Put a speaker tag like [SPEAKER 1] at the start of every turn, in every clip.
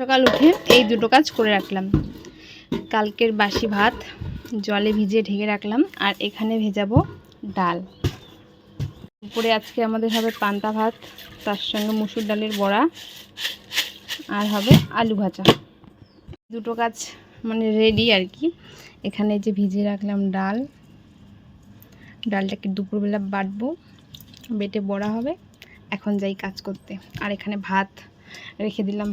[SPEAKER 1] সকাল উঠে এই দুটো কাজ করে রাখলাম। কালকের বাসি ভাত, জলে ভিজিয়ে ঢেকে রাখলাম, আর এখানে ভেজাবো ডাল। উপরে আজকে আমাদের হবে পান্তা ভাত, তার সঙ্গে মুসুর ডালের বড়া, আর হবে আলু ভাজা। দুটো কাজ মানে রেডি আর কি। এখানে যে ভিজিয়ে রাখলাম ডাল, ডালটাকে দুপুরবেলা বাটবো, বেটে বড়া হবে, এখন যাই কাজ করতে। আর এখানে ভাত রেখে দিলাম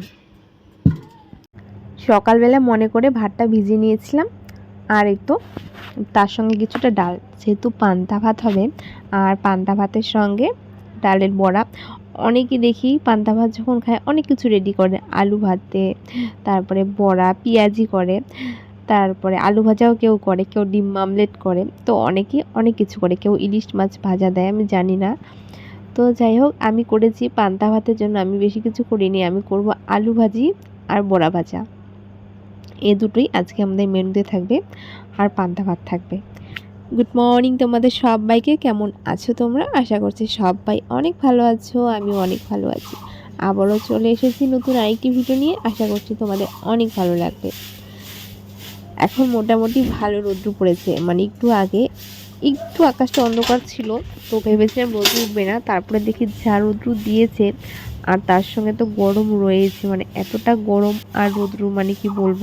[SPEAKER 2] সকালবেলা মনে করে ভাতটা ভিজিয়ে নিয়েছিলাম। আর এই তো, তার সঙ্গে কিছুটা ডাল। যেহেতু পান্তা ভাত হবে, আর পান্তা ভাতের সঙ্গে ডালের বড়া। অনেকে দেখি পান্তা ভাত যখন খায়, অনেক কিছু রেডি করে। আলু ভাতে, তারপরে বড়া, পেঁয়াজি করে, তারপরে আলু ভাজাও কেউ করে, কেউ ডিম আমলেট করে। তো অনেকে অনেক কিছু করে, কেউ ইলিশ মাছ ভাজা দেয়, আমি জানি না। তো যাই হোক, আমি করেছি পান্তা ভাতের জন্য। আমি বেশি কিছু করিনি, আমি করব আলু ভাজি আর বড়া ভাজা। এ দুটোই আজকে আমাদের মেনুতে থাকবে আর পান্তা ভাত থাকবে। গুড মর্নিং তোমাদের সবাইকে, কেমন আছো তোমরা? আশা করছি সবাই অনেক ভালো আছো আমি অনেক ভালো আছি। আবারও চলে এসেছি নতুন আরেকটি ভিডিও নিয়ে, আশা করছি তোমাদের অনেক ভালো লাগবে। এখন মোটামুটি ভালো রোদ্রু পড়েছে মানে একটু আগে একটু আকাশটা অন্ধকার ছিল, তো ভেবেছিলাম রোদ্রু উঠবে না, তারপরে দেখি যা রোদ্রু দিয়েছে আর তার সঙ্গে তো গরম রয়েছে মানে এতটা গরম আর রোদ্রু মানে কি বলব?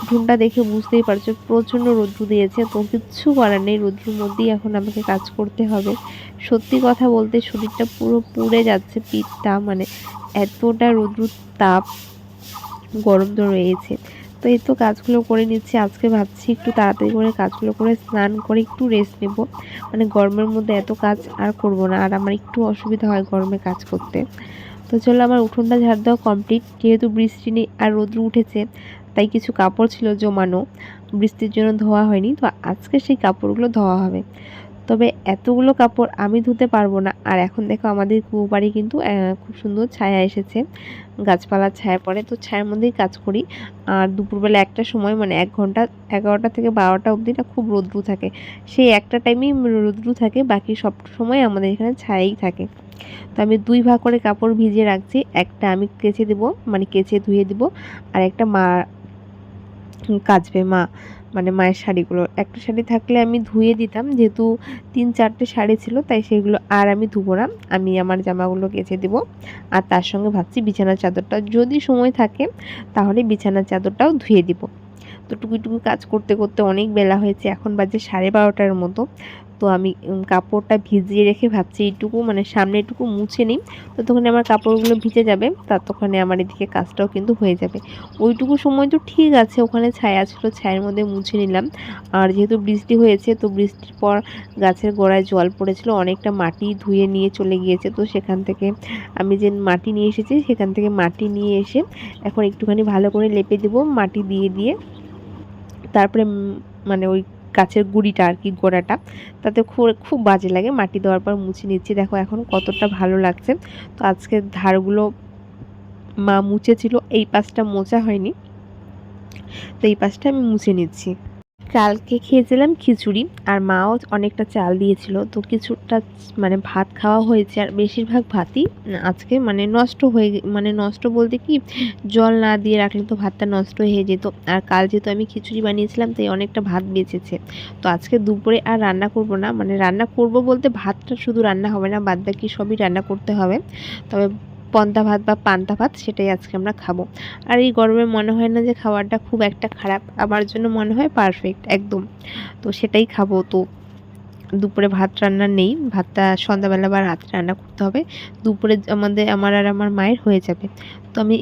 [SPEAKER 2] উঠোনটা দেখে বুঝতেই পারছ, প্রচণ্ড রোদ্রু দিয়েছে, তো কিচ্ছু করার নেই, রোদ্রুর মধ্যেই এখন আমাকে কাজ করতে হবে। সত্যি কথা বলতে শরীরটা পুরো পুড়ে যাচ্ছে পিঠটা মানে এতটা রোদ্রুর তাপ, গরম তো রয়েছে। তো এই তো কাজগুলো করে নিচ্ছি, আজকে ভাবছি একটু তাড়াতাড়ি করে কাজগুলো করে স্নান করে একটু রেস্ট নেব। মানে গরমের মধ্যে এত কাজ আর করব না, আর আমার একটু অসুবিধা হয় গরমে কাজ করতে। তো চলো আমার উঠোনটা ঝাড় দেওয়া কমপ্লিট যেহেতু বৃষ্টি নেই আর রোদ্র উঠেছে, তাই কিছু কাপড় ছিল জমানো। বৃষ্টির জন্য ধোয়া হয়নি, তো আজকে সেই কাপড়গুলো ধোয়া হবে। তবে এতগুলো কাপড় আমি ধুতে পারব না। আর এখন দেখো আমাদের কুয়ো বাড়ি কিন্তু খুব সুন্দর ছায়া এসেছে। গাছপালার ছায়া পড়ে, তো ছায়ার মধ্যেই কাজ করি। আর দুপুরবেলা একটা সময় মানে এক ঘণ্টা, এগারোটা থেকে বারোটা অবধি না খুব রোদ্রু থাকে। সেই একটা টাইমেই রোদ্রু থাকে, বাকি সব সময় আমাদের এখানে ছায়াই থাকে। তো আমি দুই ভাগ করে কাপড় ভিজিয়ে রাখছি। একটা আমি কেচে দেবো মানে কেচে ধুয়ে দেবো, আর একটা মা কাচবে মা মানে মায়ের শাড়িগুলো। একটা শাড়ি থাকলে আমি ধুয়ে দিতাম, যেহেতু তিন চারটে শাড়ি ছিল, তাই সেগুলো আর আমি ধুবো না। আমি আমার জামাগুলো কেচে দেবো। আর তার সঙ্গে ভাবছি বিছানার চাদরটা যদি সময় থাকে, তাহলে বিছানার চাদরটাও ধুয়ে দিব। তো টুকি টুকি কাজ করতে করতে অনেক বেলা হয়েছে, এখন বাজে সাড়ে বারোটার মতো। তো আমি কাপড়টা ভিজিয়ে রেখে ভাবছি এইটুকু মানে সামনে এটুকু মুছে নিই। ততক্ষণে আমার কাপড়গুলো ভিজে যাবে, ততক্ষণে আমার এদিকে কাজটাও কিন্তু হয়ে যাবে। ওইটুকু সময় তো ঠিক আছে, ওখানে ছায়া ছিল, ছায়ের মধ্যে মুছে নিলাম। আর যেহেতু বৃষ্টি হয়েছে, তো বৃষ্টির পর গাছের গোড়ায় জল পড়েছিল, অনেকটা মাটি ধুয়ে নিয়ে চলে গিয়েছে। তো সেখান থেকে আমি যে মাটি নিয়ে এসেছি, সেখান থেকে মাটি নিয়ে এসে এখন একটুখানি ভালো করে লেপে দেবো, মাটি দিয়ে দিয়ে। তারপরে মানে ওই গাছের গুড়িটা আর কি, গোড়াটা। তাতে খুব খুব বাজে লাগে। মাটি দেওয়ার পর মুছে নিচ্ছি। দেখো এখন কতটা ভালো লাগছে। তো আজকে ধারগুলো মা মুছেছিল। এই পাশটা মোচা হয়নি। তো এই পাশটা আমি মুছে নিচ্ছি। কালকে খেয়েছিলাম খিচুড়ি, আর মাও অনেকটা চাল দিয়েছিল। তো কিছুটা মানে ভাত খাওয়া হয়েছে, আর বেশিরভাগ ভাতই আজকে মানে নষ্ট হয়ে মানে নষ্ট বলতে কি, জল না দিয়ে রাখলে তো ভাতটা নষ্ট হয়ে যেত। আর কাল যেহেতু আমি খিচুড়ি বানিয়েছিলাম, তাই অনেকটা ভাত বেঁচেছে। তো আজকে দুপুরে আর রান্না করব না মানে রান্না করব বলতে ভাতটা শুধু রান্না হবে না বাদ বাকি সবই রান্না করতে হবে। তবে পন্তা ভাত বা পান্তা ভাত সেটাই আজকে আমরা খাব। আর এই গরমে মনে হয় না যে খাবারটা খুব একটা খারাপ, আমার জন্য মনে হয় পারফেক্ট একদম। তো সেটাই খাব। তো দুপুরে ভাত রান্না নেই, ভাতটা সন্ধ্যাবেলা বা রাত্রে রান্না করতে হবে। দুপুরে আমাদের, আমার আর আমার মায়ের হয়ে যাবে। তো আমি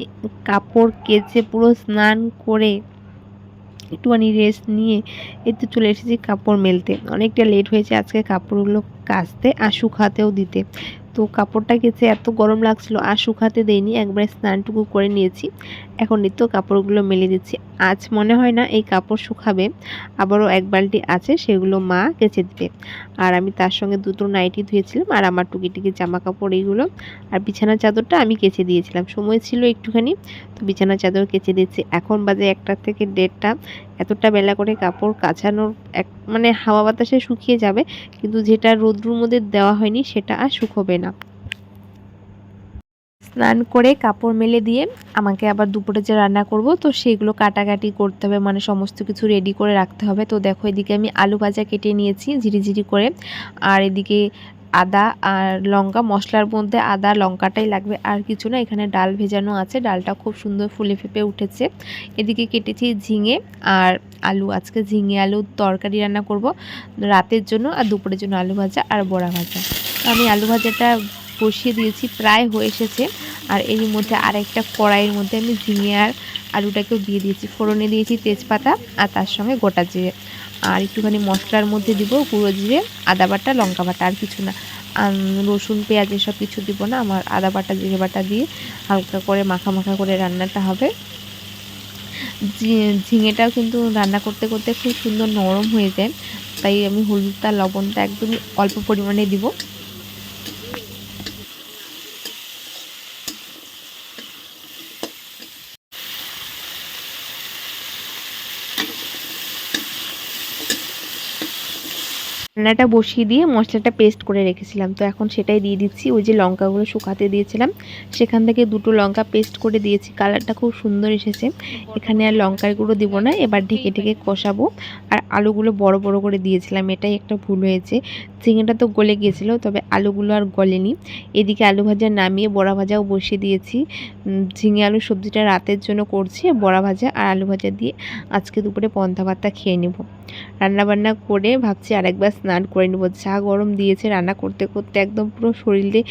[SPEAKER 2] কাপড় কেচে পুরো স্নান করে একটুখানি রেস্ট নিয়ে এই তো চলে এসেছি কাপড় মেলতে। অনেকটা লেট হয়েছে আজকে কাপড়গুলো কাচতে আর শুকাতেও দিতে। তো কাপড়টা কেচে এত গরম লাগছিল, আর শুকাতে দেইনি, একবারে স্নানটুকু করে নিয়েছি। এখন নিত্য কাপড়গুলো মেলে দিচ্ছি। আজ মনে হয় না এই কাপড় শুকাবে, আবারও এক বালতি আছে, সেগুলো মা কেচে দিবে। আর আমি তার সঙ্গে দুটো নাইটি ধুয়েছিলাম, আর আমার টুকি টুকি জামা কাপড় এইগুলো, আর বিছানার চাদরটা আমি কেচে দিয়েছিলাম। সময় ছিল একটুখানি, তো বিছানার চাদর কেচে দিয়েছি এখন বাজে একটা থেকে দেড়টা এতটা বেলা করে কাপড় কাচানোর এক মানে হাওয়া বাতাসে শুকিয়ে যাবে, কিন্তু যেটা রোদ্রুর মধ্যে দেওয়া হয়নি সেটা আর শুকোবে না। স্নান করে কাপড় মেলে দিয়ে আমাকে আবার দুপুরে যে রান্না করব, তো সেগুলো কাটাকাটি করতে হবে মানে সমস্ত কিছু রেডি করে রাখতে হবে। তো দেখো, এদিকে আমি আলু ভাজা কেটে নিয়েছি, ঝিরিঝিরি করে। আর এদিকে আদা আর লঙ্কা, মশলার মধ্যে আদা, লঙ্কাটাই লাগবে। আর কিছু না, এখানে ডাল ভেজানো আছে। ডালটা খুব সুন্দর ফুলে ফেপে উঠেছে। এদিকে কেটেছি ঝিঙে আর আলু। আজকে ঝিঙে আলুর তরকারি রান্না করব রাতের জন্য আর দুপুরের জন্য আলু ভাজা আর বড়া ভাজা। আমি আলু ভাজাটা বসিয়ে দিয়েছি, প্রায় হয়ে এসেছে। আর এরই মধ্যে আরেকটা কড়াইয়ের মধ্যে আমি ঝিঙে আর আলুটাকেও দিয়ে দিয়েছি। ফোড়নে দিয়েছি তেজপাতা আর তার সঙ্গে গোটা জিরে। আর একটুখানি মশলার মধ্যে দিব গুঁড়ো জিরে, আদা বাটা, লঙ্কা বাটা আর কিছু না। রসুন, পেঁয়াজ এসব কিছু দিব না, আমার আদা বাটা, জিরে বাটা দিয়ে হালকা করে মাখা মাখা করে রান্নাটা হবে। ঝিঙেটাও কিন্তু রান্না করতে করতে খুব সুন্দর নরম হয়ে যায়, তাই আমি হলুদটা, লবণটা একদমই অল্প পরিমাণে দিব। রান্নাটা বসিয়ে দিয়ে মশলাটা পেস্ট করে রেখেছিলাম। তো এখন সেটাই দিয়ে দিচ্ছি। ওই যে লঙ্কাগুলো শুকাতে দিয়েছিলাম, সেখান থেকে দুটো লঙ্কা পেস্ট করে দিয়েছি। কালারটা খুব সুন্দর এসেছে। এখানে আর লঙ্কার গুঁড়ো দিব না, এবার ঢেকে ঢেকে কষাবো। আর আলুগুলো বড় বড় করে দিয়েছিলাম, এটাই একটা ভুল হয়েছে। ঝিঙেটা তো গলে গিয়েছিল, তবে আলুগুলো আর গলেনি। এদিকে আলু ভাজা নামিয়ে বড়া ভাজাও বসিয়ে দিয়েছি। ঝিঙে আলু সবজিটা রাতের জন্য করছি, বড়া ভাজা আর আলু ভাজা দিয়ে আজকে দুপুরে পন্থা ভাতটা খেয়ে নেব। রান্নাবান্না করে ভাবছি আরেকবার স্নান করে নেব। যা গরম দিয়েছে রান্না করতে করতে একদম পুরো শরীরে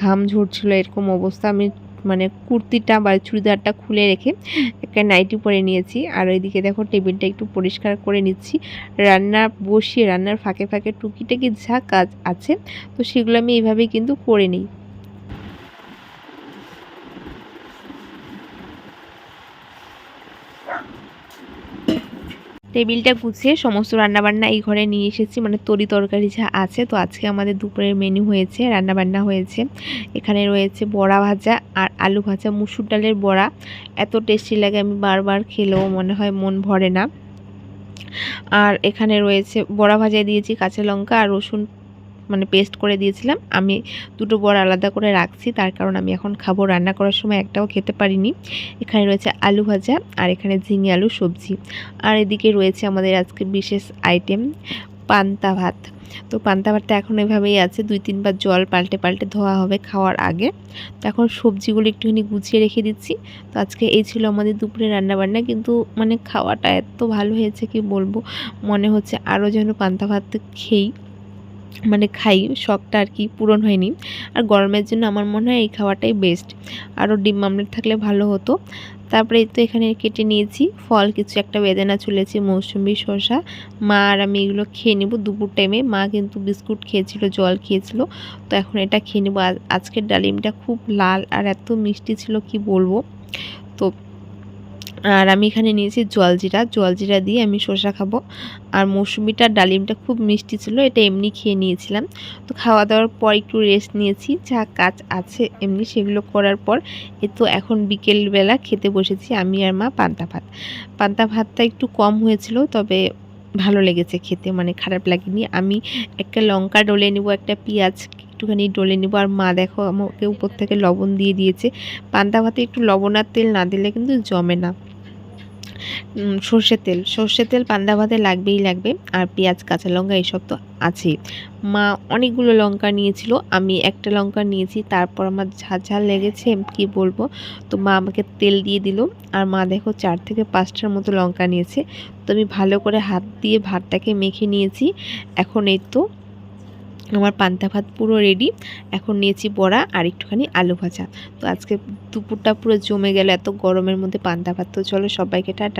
[SPEAKER 2] ঘাম ঝরছিল, এরকম অবস্থা। আমি মানে কুর্তিটা বা চুড়িদারটা খুলে রেখে একটা নাইটি পরে নিয়েছি। আর ওইদিকে দেখো টেবিলটা একটু পরিষ্কার করে নিচ্ছি। রান্না বসিয়ে, রান্নার ফাঁকে ফাঁকে টুকিটাকি যা কাজ আছে, তো সেগুলো আমি এইভাবেই কিন্তু করে নিই। টেবিলটা গুছিয়ে সমস্ত রান্নাবান্না এই ঘরে নিয়ে এসেছি। মানে তরি তরকারি যা আছে। তো আজকে আমাদের দুপুরের মেনু হয়েছে, রান্নাবান্না হয়েছে। এখানে রয়েছে বড়া ভাজা আর আলু ভাজা। মুসুর ডালের বড়া। এত টেস্টি লাগে, আমি বারবার খেলেও মনে হয় মন ভরে না। আর এখানে রয়েছে, বড়া ভাজায় দিয়েছি কাঁচা লঙ্কা আর রসুন মানে পেস্ট করে দিয়েছিলাম। আমি দুটো বড়া আলাদা করে রাখছি, তার কারণ আমি এখন খাব। রান্না করার সময় একটাও খেতে পারিনি। এখানে রয়েছে আলু ভাজা আর এখানে ঝিঙে আলু সবজি। আর এদিকে রয়েছে আমাদের আজকে বিশেষ আইটেম পান্তা ভাত। তো পান্তা ভাতটা এখন এভাবেই আছে, দুই তিনবার জল পাল্টে পাল্টে ধোয়া হবে খাওয়ার আগে। তো এখন সবজিগুলো একটুখানি গুছিয়ে রেখে দিচ্ছি। তো আজকে এই ছিল আমাদের দুপুরে রান্নাবান্না, কিন্তু মানে খাওয়াটা এত ভালো হয়েছে কি বলব? মনে হচ্ছে আরও যেন পান্তা ভাত খেই মানে খাই, শখটা আর কি পূরণ হয়নি। আর গরমের জন্য আমার মনে হয় এই খাওয়াটাই বেস্ট আরও ডিম আমলেট থাকলে ভালো হতো। তারপরে তো এখানে কেটে নিয়েছি। ফল কিছু একটা বেদানা চলেছে মৌসুমি শসা। মা আর আমি এগুলো খেয়ে নেব দুপুর টাইমে মা কিন্তু বিস্কুট খেয়েছিল, জল খেয়েছিল। তো এখন এটা খেয়ে নেব। আজ- আজকের ডালিমটা খুব লাল আর এত মিষ্টি ছিল, কি বলব? তো আর আমি এখানে নিয়েছি জলজিরা জলজিরা দিয়ে আমি শসা খাব। আর মৌসুমিটা, ডালিমটা খুব মিষ্টি ছিল, এটা এমনি খেয়ে নিয়েছিলাম। তো খাওয়া দাওয়ার পর একটু রেস্ট নিয়েছি, যা কাজ আছে এমনি সেগুলো করার পর। এ তো এখন বিকেলবেলা খেতে বসেছি, আমি আর মা পান্তা ভাত। পান্তা ভাতটা একটু কম হয়েছিল, তবে ভালো লেগেছে খেতে মানে খারাপ লাগেনি। আমি একটা লঙ্কা ডলে নেব, একটা পেঁয়াজ একটুখানি ডলে নেব, আর মা দেখো আমাকে উপর থেকে লবণ দিয়ে দিয়েছে। পান্তা ভাতে একটু লবণ আর তেল না দিলে কিন্তু জমে না। সর্ষের তেল। সর্ষের তেল পান্তা ভাতে লাগবেই লাগবে। আর পেঁয়াজ, কাঁচা লঙ্কা এইসব তো আছেই। মা অনেকগুলো লঙ্কা নিয়েছিল, আমি একটা লঙ্কা নিয়েছি, তারপর আমার ঝাল লেগেছে, কি বলব? তো মা আমাকে তেল দিয়ে দিল। আর মা দেখো চার থেকে পাঁচটার মতো লঙ্কা নিয়েছে। তো আমি ভালো করে হাত দিয়ে ভাতটাকে মেখে নিয়েছি। এখন এই তো আমার পান্তা ভাত পুরো রেডি এখন নিয়েছি বড়া আর একটুখানি আলু ভাজা। তো আজকে দুপুরটা পুরো জমে গেল, এত গরমের মধ্যে পান্তা ভাত। তো চলো সবাইকে টাটা।